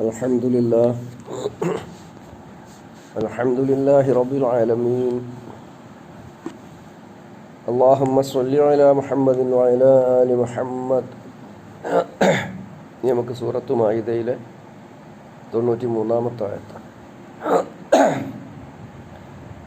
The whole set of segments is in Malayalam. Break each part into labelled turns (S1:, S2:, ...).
S1: الحمد لله الحمد لله رب العالمين اللهم صل على محمد وعلى آل محمد ഇനി നമുക്ക് സൂറത്ത് മായിദയിലെ തൊണ്ണൂറ്റി മൂന്നാമത്തെ ആയത്ത്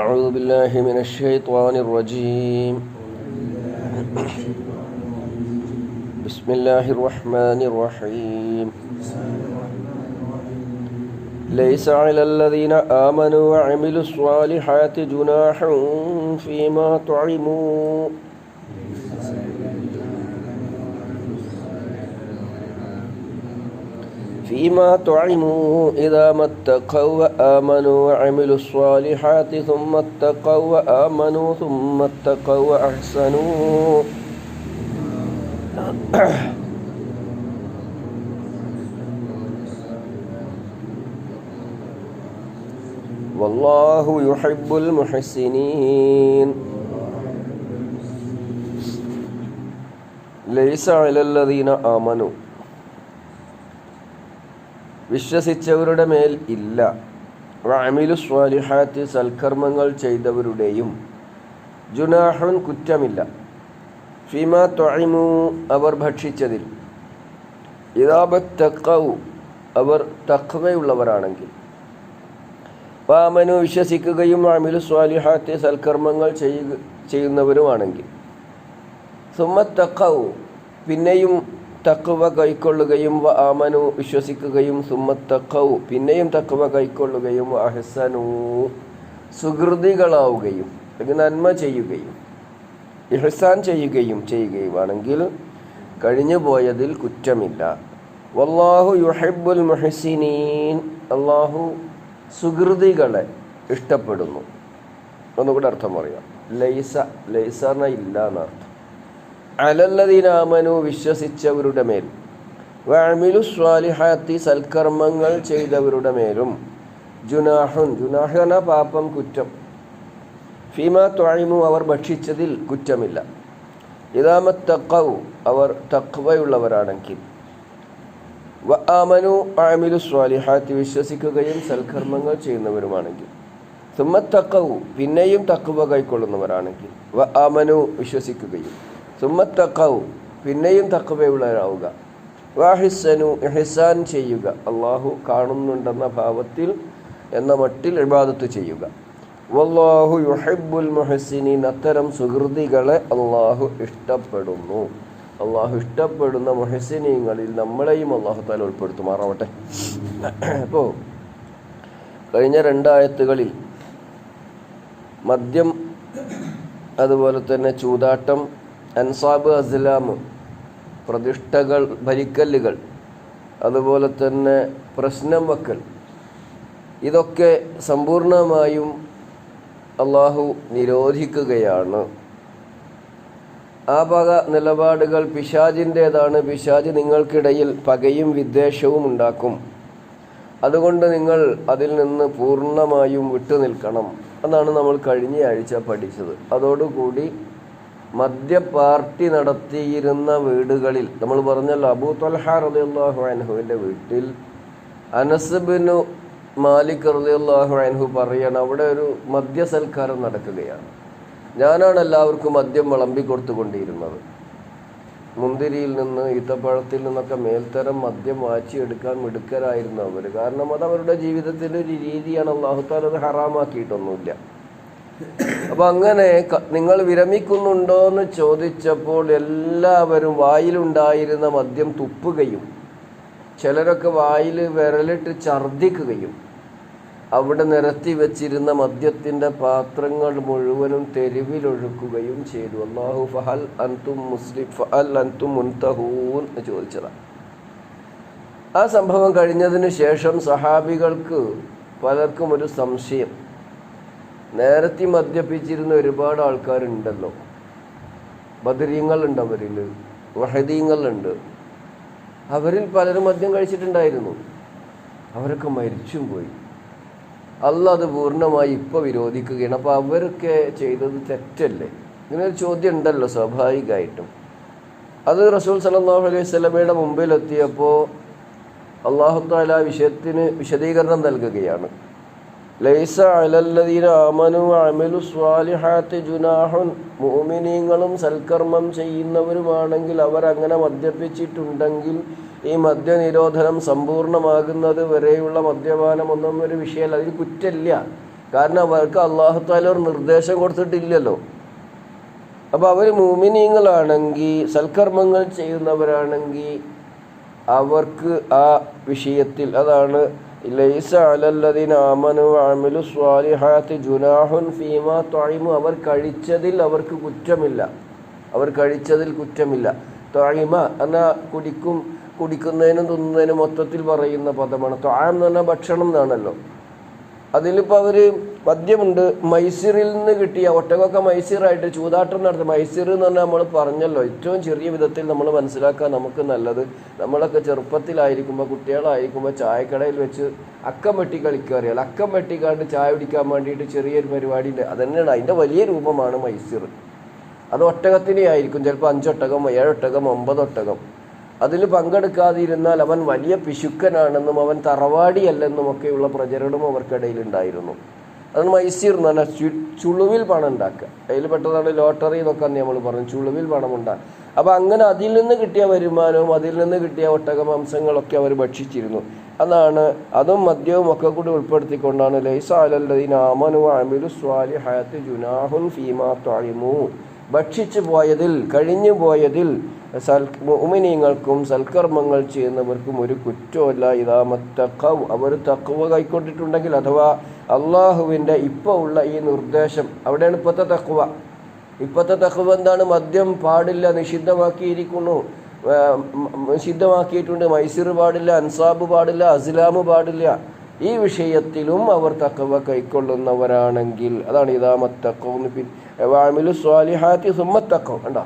S1: أعوذ بالله من الشيطان الرجيم بسم الله الرحمن الرحيم ليس على الذين آمنوا وعملوا الصالحات جناح فيما طعموا. فيما طعموا إذا ما اتقوا وآمنوا وعملوا الصالحات ثم اتقوا وآمنوا ثم اتقوا وأحسنوا. വല്ലാഹു യുഹിബ്ബുൽ ليس ലൈസ الذين آمنوا വിശ്വസിച്ചവരുടെ മേൽ ഇല്ല. റാമിലു സ്വാലിഹാത്ത് സൽക്കർമ്മങ്ങൾ ചെയ്തവരുടെയും ജുനാഹൻ കുറ്റമില്ല. ഫിമ ത്വഴിമു അവർ ഭക്ഷിച്ചതിൽ. ഇതാബത്തക്കൗ അവർ തക്കവയുള്ളവരാണെങ്കിൽ വാമനു വിശ്വസിക്കുകയും അമിലു സ്വാലിഹാത്തെ സൽക്കർമ്മങ്ങൾ ചെയ്യുക ചെയ്യുന്നവരുമാണെങ്കിൽ. സുമ്മത്തക്കൗ പിന്നെയും തക്കുവ കൈക്കൊള്ളുകയും ആമനു വിശ്വസിക്കുകയും സുമ്മത്തക്കൗ പിന്നെയും തക്കുവ കൈക്കൊള്ളുകയും അഹസനു. സുഹൃതികളാവുകയും അല്ലെങ്കിൽ നന്മ ചെയ്യുകയും ഇഹസാൻ ചെയ്യുകയും ചെയ്യുകയുമാണെങ്കിൽ കഴിഞ്ഞു പോയതിൽ കുറ്റമില്ല. വല്ലാഹു യുഹബുൽ മുഹസിനീൻ. അള്ളാഹു സുഹൃതികളെ ഇഷ്ടപ്പെടുന്നു. ഒന്നുകൂടെ അർത്ഥം പറയാം. ലൈസ ലൈസ എന്ന ഇല്ല എന്നർത്ഥം. അലല്ലതീനാമനു വിശ്വസിച്ചവരുടെ മേൽ വാമിലു സ്വാലിഹാത്തി സൽക്കർമ്മങ്ങൾ ചെയ്തവരുടെ മേലും ജുനാഹുൻ ജുനാഹന പാപം കുറ്റം. ഫീമ ത്വാഴിമു അവർ ഭക്ഷിച്ചതിൽ കുറ്റമില്ല. ഇതാമത്തക്കവും അവർ തക്വയുള്ളവരാണെങ്കിൽ ആമനു ആമിലു സ്വാലിഹാത്തി വിശ്വസിക്കുകയും സൽക്കർമ്മങ്ങൾ ചെയ്യുന്നവരുമാണെങ്കിൽ. സുമ്മത്തക്കൗ പിന്നെയും തക്കുവ കൈക്കൊള്ളുന്നവരാണെങ്കിൽ. വ ആമനു വിശ്വസിക്കുകയും. സുമ്മത്തക്കൗ പിന്നെയും തക്കവയുള്ളവരാവുക വാഹിസനു ഇഹ്സാൻ ചെയ്യുക. അള്ളാഹു കാണുന്നുണ്ടെന്ന ഭാവത്തിൽ എന്ന മട്ടിൽ ഇബാദത്ത് ചെയ്യുക. വല്ലാഹു യുഹബുൽ മുഹസിനീൻ അത്തരം സുഹൃതികളെ അള്ളാഹു ഇഷ്ടപ്പെടുന്നു. അള്ളാഹു ഇഷ്ടപ്പെടുന്ന മുഹസിനീങ്ങളിൽ നമ്മളെയും അള്ളാഹു താല ഉൾപ്പെടുത്തുമാറാവട്ടെ അപ്പോൾ കഴിഞ്ഞ രണ്ടായത്തുകളിൽ മദ്യം അതുപോലെ തന്നെ ചൂതാട്ടം അൻസാബ് അസ്ലാം പ്രതിഷ്ഠകൾ ഭരിക്കല്ലുകൾ അതുപോലെ തന്നെ പ്രശ്നം വക്കൽ ഇതൊക്കെ സമ്പൂർണമായും അള്ളാഹു നിരോധിക്കുകയാണ്. ആ വക നിലപാടുകൾ പിശാജിന്റേതാണ് പിശാജ് നിങ്ങൾക്കിടയിൽ പകയും വിദ്വേഷവും ഉണ്ടാക്കും. അതുകൊണ്ട് നിങ്ങൾ അതിൽ നിന്ന് പൂർണമായും വിട്ടുനിൽക്കണം എന്നാണ് നമ്മൾ കഴിഞ്ഞ ആഴ്ച പഠിച്ചത്. അതോടുകൂടി മദ്യ പാർട്ടി നടത്തിയിരുന്ന വീടുകളിൽ നമ്മൾ പറഞ്ഞല്ലോ അബൂ തൊൽഹ റളിയല്ലാഹു അനഹുവിന്റെ വീട്ടിൽ അനസ്ബിനു മാലിക് റളിയല്ലാഹു അനഹു പറയാണ് അവിടെ ഒരു മദ്യസൽക്കാരം നടക്കുകയാണ്. ഞാനാണ് എല്ലാവർക്കും മദ്യം വിളമ്പി കൊടുത്തുകൊണ്ടിരുന്നത്. മുന്തിരിയിൽ നിന്ന് ഈത്തപ്പഴത്തിൽ നിന്നൊക്കെ മേൽത്തരം മദ്യം വാച്ചിയെടുക്കാൻ മിടുക്കരായിരുന്നു അവർ കാരണം അത് അവരുടെ ജീവിതത്തിന്റെ ഒരു രീതിയാണ്. അള്ളാഹുത്താൽ അത് ഹറാമാക്കിയിട്ടൊന്നുമില്ല. അപ്പൊ അങ്ങനെ നിങ്ങൾ വിരമിക്കുന്നുണ്ടോ എന്ന് ചോദിച്ചപ്പോൾ എല്ലാവരും വായിലുണ്ടായിരുന്ന മദ്യം തുപ്പുകയും ചിലരൊക്കെ വായിൽ വിരലിട്ട് ഛർദിക്കുകയും അവിടെ നിരത്തി വെച്ചിരുന്ന മദ്യത്തിന്റെ പാത്രങ്ങൾ മുഴുവനും തെരുവിലൊഴുക്കുകയും ചെയ്തു. അള്ളാഹു ഫഹൽ അൻതും മുസ്ലിം ഫഹൽ അൻതും മുൻതഹൂൻ എന്ന് ചോദിച്ചതാണ്. ആ സംഭവം കഴിഞ്ഞതിന് ശേഷം സഹാബികൾക്ക് പലർക്കും ഒരു സംശയം. നേരത്തെ മദ്യപിച്ചിരുന്ന ഒരുപാട് ആൾക്കാരുണ്ടല്ലോ. ബദരീങ്ങളുണ്ട് അവരിൽ വഹദീങ്ങളുണ്ട്. അവരിൽ പലരും മദ്യം കഴിച്ചിട്ടുണ്ടായിരുന്നു. അവരൊക്കെ മരിച്ചും പോയി. അല്ല അത് പൂർണമായി ഇപ്പോൾ വിരോധിക്കുകയാണ്. അപ്പോൾ അവരൊക്കെ ചെയ്തത് തെറ്റല്ലേ? ഇങ്ങനൊരു ചോദ്യം ഉണ്ടല്ലോ സ്വാഭാവികമായിട്ടും. അത് റസൂൽ സല്ലല്ലാഹു അലൈഹി സ്വലമയുടെ മുമ്പിലെത്തിയപ്പോൾ അള്ളാഹുത്താല വിഷയത്തിന് വിശദീകരണം നൽകുകയാണ്. ലൈസ അലല്ലദീന ആമനു അമലു ജുനാഹുൻ. മോമിനീങ്ങളും സൽക്കർമ്മം ചെയ്യുന്നവരുമാണെങ്കിൽ അവർ അങ്ങനെ മദ്യപിച്ചിട്ടുണ്ടെങ്കിൽ ഈ മദ്യനിരോധനം സമ്പൂർണമാകുന്നത് വരെയുള്ള മദ്യപാനമൊന്നും ഒരു വിഷയമല്ല. അതിൽ കുറ്റമില്ല. കാരണം അവർക്ക് അള്ളാഹുത്താല ഒരു നിർദ്ദേശം കൊടുത്തിട്ടില്ലല്ലോ. അപ്പോൾ അവർ മൂമിനീങ്ങളാണെങ്കിൽ സൽക്കർമ്മങ്ങൾ ചെയ്യുന്നവരാണെങ്കിൽ അവർക്ക് ആ വിഷയത്തിൽ അതാണ് ലൈസ അലല്ലദീന ആമനു وعملوا സ്വാലിഹാത്തി ജുനാഹുൻ ഫീമ طعموا. അവർ കഴിച്ചതിൽ അവർക്ക് കുറ്റമില്ല. അവർ കഴിച്ചതിൽ കുറ്റമില്ല. ത്വഴിമ എന്ന കുടിക്കും കുടിക്കുന്നതിനും തിന്നുന്നതിനും മൊത്തത്തിൽ പറയുന്ന പദമാണ്. ത്വാം എന്ന് പറഞ്ഞാൽ ഭക്ഷണം എന്നാണല്ലോ. അതിലിപ്പോൾ അവർ മദ്യമുണ്ട് മൈസൂരിൽ നിന്ന് കിട്ടിയ ഒറ്റകൊക്കെ മൈസൂറായിട്ട് ചൂതാട്ടം നടത്തും. മൈസൂർ എന്ന് പറഞ്ഞാൽ നമ്മൾ പറഞ്ഞല്ലോ ഏറ്റവും ചെറിയ വിധത്തിൽ നമ്മൾ മനസ്സിലാക്കാൻ നമുക്ക് നല്ലത് നമ്മളൊക്കെ ചെറുപ്പത്തിലായിരിക്കുമ്പോൾ കുട്ടികളായിരിക്കുമ്പോൾ ചായക്കടയിൽ വെച്ച് അക്കം വെട്ടി കളിക്കുക അറിയാലോ. അക്കം വെട്ടിക്കാണ്ട് ചായ കുടിക്കാൻ വേണ്ടിയിട്ട് ചെറിയൊരു പരിപാടി ഉണ്ട്. അതന്നെയാണ് അതിന്റെ വലിയ രൂപമാണ് മൈസൂർ. അത് ഒട്ടകത്തിനെ ആയിരിക്കും ചിലപ്പോൾ അഞ്ചൊട്ടകം ഏഴൊട്ടകം ഒമ്പതൊട്ടകം. അതിൽ പങ്കെടുക്കാതിരുന്നാൽ അവൻ വലിയ പിശുക്കനാണെന്നും അവൻ തറവാടിയല്ലെന്നും ഒക്കെയുള്ള പ്രചരണം അവർക്കിടയിൽ ഉണ്ടായിരുന്നു. അതാണ് മൈസീർ എന്ന് പറഞ്ഞാൽ ചുളുവിൽ പണം ഉണ്ടാക്കുക. അതിൽ പെട്ടതാണ് ലോട്ടറി എന്നൊക്കെ നമ്മൾ പറഞ്ഞു. ചുളുവിൽ പണം ഉണ്ടാക്കുക അപ്പോൾ അങ്ങനെ അതിൽ നിന്ന് കിട്ടിയ വരുമാനവും അതിൽ നിന്ന് കിട്ടിയ ഒട്ടക മാംസങ്ങളൊക്കെ അവർ ഭക്ഷിച്ചിരുന്നു. അതാണ് അതും മദ്യവും ഒക്കെ കൂടി ഉൾപ്പെടുത്തിക്കൊണ്ടാണ് ലൈസ അലല്ലദീന ആമനു അമിലു സ്വാലിഹാത്തി ജുനാഹുൻ ഫീമാ ത്വഴിമു ഭക്ഷിച്ചു പോയതിൽ കഴിഞ്ഞു പോയതിൽ സൽ ഉമിനീങ്ങൾക്കും സൽക്കർമ്മങ്ങൾ ചെയ്യുന്നവർക്കും ഒരു കുറ്റമല്ല ഇതാമത്തക്കവ് അവർ തക്കവ കൈക്കൊണ്ടിട്ടുണ്ടെങ്കിൽ അഥവാ അള്ളാഹുവിന്റെ ഇപ്പോൾ ഉള്ള ഈ നിർദ്ദേശം അവിടെയാണ് ഇപ്പോഴത്തെ തക്കവ ഇപ്പോഴത്തെ തക്കവ എന്താണ്? മദ്യം പാടില്ല നിഷിദ്ധമാക്കിയിരിക്കുന്നു. നിഷിദ്ധമാക്കിയിട്ടുണ്ട്. മൈസൂർ പാടില്ല അൻസാബ് പാടില്ല അസ്ലാം പാടില്ല. ഈ വിഷയത്തിലും അവർ തക്കവ കൈക്കൊള്ളുന്നവരാണെങ്കിൽ അതാണ് ഇതാമത്തക്കവും വാമിലു സ്വാലിഹാത്തി സുമ്മത്തക്കവും കണ്ടോ?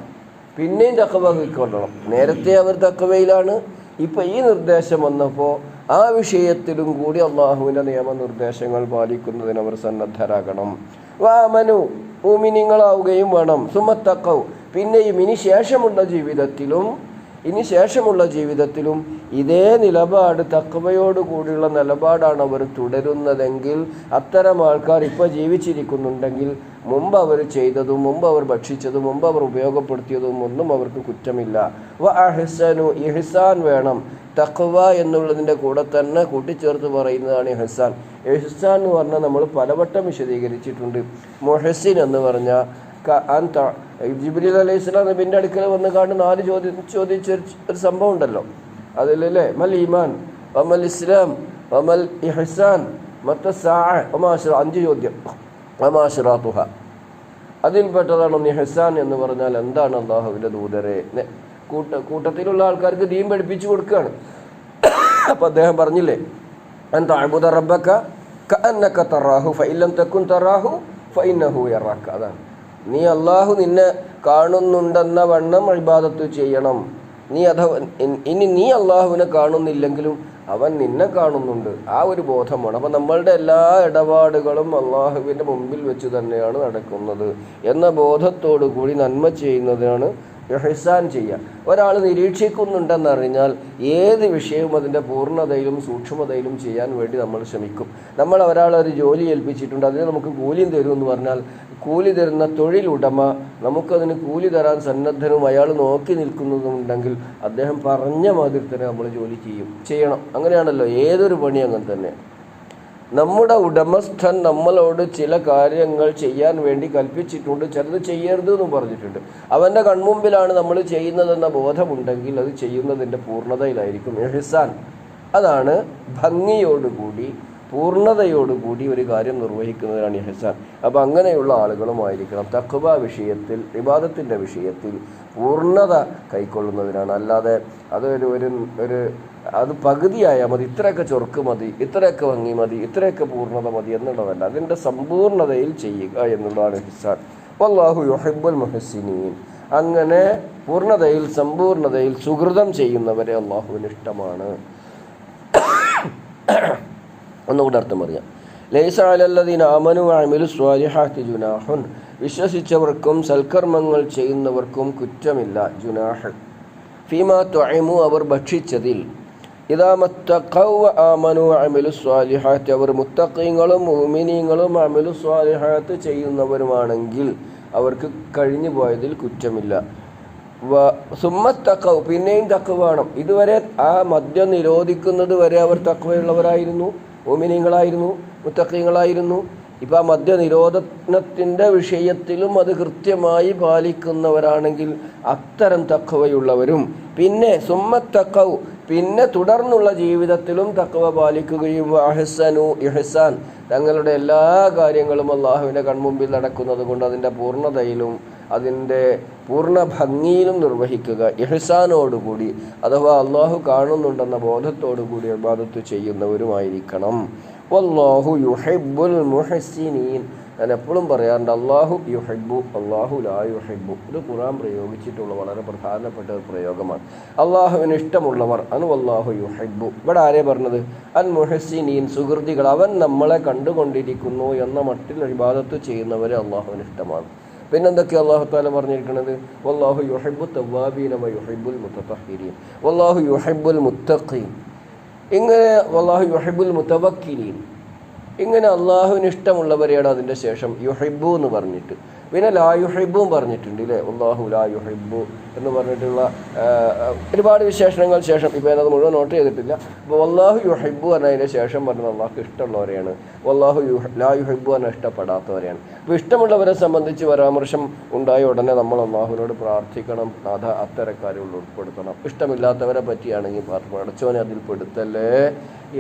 S1: പിന്നെയും തക്കവ കൈക്കൊള്ളണം. നേരത്തെ അവർ തക്കവയിലാണ് ഇപ്പം ഈ നിർദ്ദേശം വന്നപ്പോൾ ആ വിഷയത്തിലും കൂടി അള്ളാഹുവിന്റെ നിയമനിർദ്ദേശങ്ങൾ പാലിക്കുന്നതിന് അവർ സന്നദ്ധരാകണം. വാമനു ഭൂമിനിങ്ങളാവുകയും വേണം. സുമത്തക്കവും പിന്നെയും ഇനി ശേഷമുള്ള ജീവിതത്തിലും ഇനി ശേഷമുള്ള ജീവിതത്തിലും ഇതേ നിലപാട് തക്കവയോട് കൂടിയുള്ള നിലപാടാണ് അവർ തുടരുന്നതെങ്കിൽ അത്തരം ആൾക്കാർ ഇപ്പോൾ ജീവിച്ചിരിക്കുന്നുണ്ടെങ്കിൽ മുമ്പ് അവർ ചെയ്തതും മുമ്പ് അവർ ഭക്ഷിച്ചതും മുമ്പ് അവർ ഉപയോഗപ്പെടുത്തിയതും ഒന്നും അവർക്ക് കുറ്റമില്ല. വ അഹ്സനു ഇഹ്സാൻ വേണം. തഖ്വ എന്നുള്ളതിന്റെ കൂടെ തന്നെ കൂട്ടിച്ചേർത്ത് പറയുന്നതാണ് ഇഹ്സാൻ. ഇഹ്സാൻ എന്ന് പറഞ്ഞാൽ നമ്മൾ പലവട്ടം വിശദീകരിച്ചിട്ടുണ്ട്. മൊഹസിൻ എന്ന് പറഞ്ഞാൽ ജിബ്രീൽ അലൈഹി സ്വലാം നബിന്റെ അടുക്കൽ വന്ന് കാണുന്ന നാല് ചോദ്യം ചോദിച്ച ഒരു സംഭവം ഉണ്ടല്ലോ. അതിലല്ലേ? മൽ ഈമാൻ വമൽ ഇസ്ലാം വമൽ ഇഹ്സാൻ മത്ത അഞ്ച് ചോദ്യം. ഒമാശ്രാത്തുഹ അതിൽപ്പെട്ടതാണ് നിഹസാൻ എന്ന് പറഞ്ഞാൽ എന്താണ് അള്ളാഹുവിന്റെ ദൂതരെ? കൂട്ട കൂട്ടത്തിലുള്ള ആൾക്കാർക്ക് ദീൻ പഠിപ്പിച്ചു കൊടുക്കുകയാണ്. അപ്പം അദ്ദേഹം പറഞ്ഞില്ലേ എന്താ അബുദ റബ്ബക കഅന്നക തറാഹു ഫഇല്ലം തെക്കും തറാഹു ഫഇന്നഹു യറാക അതാണ്. നീ അള്ളാഹു നിന്നെ കാണുന്നുണ്ടെന്ന വണ്ണം അഴിബാദത്ത് ചെയ്യണം. നീ അഥവാ ഇനി നീ അള്ളാഹുവിനെ കാണുന്നില്ലെങ്കിലും അവൻ നിന്നെ കാണുന്നുണ്ട്. ആ ഒരു ബോധമാണ്. അപ്പം നമ്മളുടെ എല്ലാ ഇടപാടുകളും അള്ളാഹുവിന്റെ മുമ്പിൽ വെച്ച് തന്നെയാണ് നടക്കുന്നത്. എന്ന ബോധത്തോടു കൂടി നന്മ ചെയ്യുന്നതാണ് ഇഹ്സാൻ ചെയ്യുക. ഒരാൾ നിരീക്ഷിക്കുന്നുണ്ടെന്നറിഞ്ഞാൽ ഏത് വിഷയവും അതിന്റെ പൂർണതയിലും സൂക്ഷ്മതയിലും ചെയ്യാൻ വേണ്ടി നമ്മൾ ശ്രമിക്കും. നമ്മൾ ഒരാളെ ഒരു ജോലി ഏൽപ്പിച്ചിട്ടുണ്ട് അതിന് നമുക്ക് കൂലിയും തരും എന്ന് പറഞ്ഞാൽ കൂലി തരുന്ന തൊഴിലുടമ നമുക്കതിന് കൂലി തരാൻ സന്നദ്ധനും അയാൾ നോക്കി നിൽക്കുന്നതുണ്ടെങ്കിൽ അദ്ദേഹം പറഞ്ഞ മാതിരി തന്നെ നമ്മൾ ജോലി ചെയ്യും. ചെയ്യണം. അങ്ങനെയാണല്ലോ. ഏതൊരു പണി അങ്ങനെ തന്നെ നമ്മുടെ ഉടമസ്ഥൻ നമ്മളോട് ചില കാര്യങ്ങൾ ചെയ്യാൻ വേണ്ടി കൽപ്പിച്ചിട്ടുണ്ട്. ചിലത് ചെയ്യരുത് എന്ന് പറഞ്ഞിട്ടുണ്ട്. അവന്റെ കൺമുമ്പിലാണ് നമ്മൾ ചെയ്യുന്നതെന്ന ബോധമുണ്ടെങ്കിൽ അത് ചെയ്യുന്നതിന്റെ പൂർണതയിലായിരിക്കും. എഹിസാൻ. അതാണ് ഭംഗിയോടുകൂടി പൂർണതയോടുകൂടി ഒരു കാര്യം നിർവഹിക്കുന്നതിനാണ് ഇഹ്സാൻ അപ്പോൾ അങ്ങനെയുള്ള ആളുകളുമായിരിക്കണം. തഖ്വ വിഷയത്തിൽ വിവാദത്തിന്റെ വിഷയത്തിൽ പൂർണത കൈക്കൊള്ളുന്നതിനാണ് അല്ലാതെ അതൊരു ഒരു ഒരു അത് പകുതിയായാൽ മതി. ഇത്രയൊക്കെ ചൊർക്ക് മതി. ഇത്രയൊക്കെ ഭംഗി മതി. ഇത്രയൊക്കെ പൂർണത മതി എന്നുള്ളതല്ല. അതിന്റെ സമ്പൂർണതയിൽ ചെയ്യുക എന്നുള്ളതാണ് ഹിസാൻ. വല്ലാഹു യുഹിബ്ബുൽ മുഹസിനീൻ അങ്ങനെ പൂർണതയിൽ സമ്പൂർണതയിൽ സുഹൃതം ചെയ്യുന്നവരെ അള്ളാഹുവിന് ഇഷ്ടമാണ്. ഒന്നുകൂടെ അർത്ഥം പറയാം. ലൈസ അലല്ലദീന ആമനു അമിലു സ്വാലിഹാത്തി ജുനാഹുൻ. വിശ്വസിച്ചവർക്കും സൽക്കർമ്മങ്ങൾ ചെയ്യുന്നവർക്കും കുറ്റമില്ല ജുനാഹ്. ഫീമാ ത്വഇമു അവർ ഭക്ഷിച്ചതിൽ. ഇതാ മത്തഖൗ വ ആമനു അമിലു സ്വാലിഹാത്ത് അവർ മുത്തക്കീങ്ങളും ഉമിനീങ്ങളും അമിലു സ്വാലിഹാത്ത് ചെയ്യുന്നവരുമാണെങ്കിൽ അവർക്ക് കഴിഞ്ഞു പോയതിൽ കുറ്റമില്ല. വ- സുമ്മ തക്കവ് പിന്നെയും തക്കവ് ഇതുവരെ ആ മദ്യം നിരോധിക്കുന്നത് വരെ അവർ തക്കവയുള്ളവരായിരുന്നു ഓമിനിയങ്ങളായിരുന്നു മുത്തക്കീങ്ങളായിരുന്നു ഇപ്പം ആ മദ്യനിരോധനത്തിന്റെ വിഷയത്തിലും അത് കൃത്യമായി പാലിക്കുന്നവരാണെങ്കിൽ അത്തരം തക്കവയുള്ളവരും പിന്നെ സുമ്മത്തക്കവ് പിന്നെ തുടർന്നുള്ള ജീവിതത്തിലും തക്കവ പാലിക്കുകയും അഹ്സനു ഇഹ്സാൻ. തങ്ങളുടെ എല്ലാ കാര്യങ്ങളും അള്ളാഹുവിന്റെ കൺമുമ്പിൽ നടക്കുന്നത് കൊണ്ട് അതിന്റെ പൂർണതയിലും അതിന്റെ പൂർണ ഭംഗിയിലും നിർവഹിക്കുക ഇഹ്സാനോടുകൂടി അഥവാ അള്ളാഹു കാണുന്നുണ്ടെന്ന ബോധത്തോടുകൂടി അബാദത്ത് ചെയ്യുന്നവരുമായിരിക്കണം. വല്ലാഹു യുഹൈബുൽ മുഹസിനീൻ ഞാൻ എപ്പോഴും പറയാറുണ്ട് അള്ളാഹു യുഹൈബു അള്ളാഹു ലാ യുഹൈബു ഇത് ഖുറാൻ പ്രയോഗിച്ചിട്ടുള്ള വളരെ പ്രധാനപ്പെട്ട ഒരു പ്രയോഗമാണ്. അള്ളാഹുവിന് ഇഷ്ടമുള്ളവർ അനു അള്ളാഹു യുഹൈബു ഇവിടെ ആരെ പറഞ്ഞത്? അൻ മുഹസിനീൻ സുഹൃതികൾ അവൻ നമ്മളെ കണ്ടുകൊണ്ടിരിക്കുന്നു എന്ന മട്ടിൽ ഇബാദത്ത് ചെയ്യുന്നവരെ അള്ളാഹുവിന് ഇഷ്ടമാണ്. പിന്നെന്തൊക്കെ അള്ളാഹു താല പറഞ്ഞിരിക്കുന്നത് വല്ലാഹു യുഹൈബു തവാബീന വ യുഹൈബുൽ മുത്തഹീരീൻ വല്ലാഹു യുഹൈബുൽ മുത്തഖീൻ. ഇങ്ങനെ വല്ലാഹു യുഹൈബുൽ മുത്തവക്കിലീൻ. ഇങ്ങനെ അള്ളാഹുവിന് ഇഷ്ടമുള്ളവരെയാണ് അതിന്റെ ശേഷം യുഹൈബു എന്ന് പറഞ്ഞിട്ട്. പിന്നെ ലാ യുഹൈബും പറഞ്ഞിട്ടുണ്ട് ഇല്ലേ? അള്ളാഹു ലാ യുഹൈബു എന്ന് പറഞ്ഞിട്ടുള്ള ഒരുപാട് വിശേഷണങ്ങൾ ശേഷം. ഇപ്പോൾ ഞാനത് മുഴുവൻ നോട്ട് ചെയ്തിട്ടില്ല. അപ്പോൾ അള്ളാഹു യുഹൈബു പറഞ്ഞതിന് ശേഷം പറഞ്ഞത് അള്ളാഹു ഇഷ്ടമുള്ളവരെയാണ്. അള്ളാഹു യുഹ ലാ യുഹൈബു എന്ന ഇഷ്ടപ്പെടാത്തവരെയാണ്. അപ്പോൾ ഇഷ്ടമുള്ളവരെ സംബന്ധിച്ച് പരാമർശം ഉണ്ടായ ഉടനെ നമ്മൾ അള്ളാഹുവിനോട് പ്രാർത്ഥിക്കണം. അത് അത്തരക്കാരെ ഉൾപ്പെടുത്തണം. ഇഷ്ടമില്ലാത്തവരെ പറ്റിയാണെങ്കിൽ പടച്ചോനെ അതിൽ പെടുത്തല്ലേ?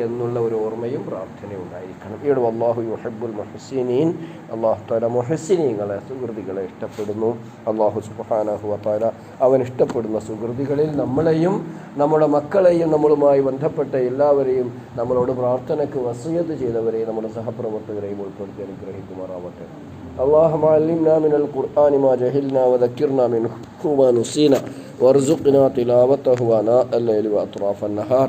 S1: എന്നുള്ള ഒരു ഓർമ്മയും പ്രാർത്ഥനയും ഉണ്ടായിരിക്കണം ഇവിടെ അള്ളാഹു യുഹബുൽ മുഹസിനീൻ അള്ളാഹു താല മുഹസിനീങ്ങളെ സുഹൃതികളെ ഇഷ്ടപ്പെടുന്നു അള്ളാഹു സുബാനഹു താല അവൻ ഇഷ്ടപ്പെടുന്ന സുഹൃതികളിൽ നമ്മളെയും നമ്മുടെ മക്കളെയും നമ്മളുമായി ബന്ധപ്പെട്ട എല്ലാവരെയും നമ്മളോട് പ്രാർത്ഥനയ്ക്ക് വസൂയത്ത് ചെയ്തവരെയും നമ്മുടെ സഹപ്രവർത്തകരെയും ഉൾപ്പെടുത്തി അനുഗ്രഹിക്കുമാറാവട്ടെ اللهم علمنا من القرآن ما جهلنا وذكرنا منه ما نسينا وارزقنا تلاوته آناء الليل وأطراف النهار